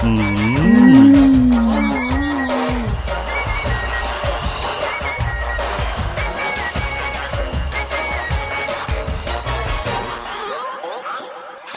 Mm-hmm.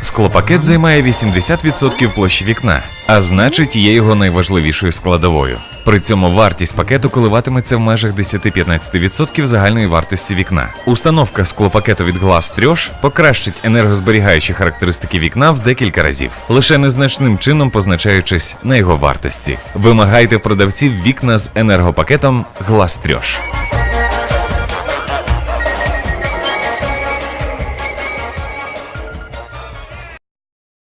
Склопакет займає 80% площі вікна, а значить є його найважливішою складовою. При цьому вартість пакету коливатиметься в межах 10-15% загальної вартості вікна. Установка склопакету від Glass Triosh покращить енергозберігаючі характеристики вікна в декілька разів, лише незначним чином позначаючись на його вартості. Вимагайте продавців вікна з енергопакетом Glass Triosh.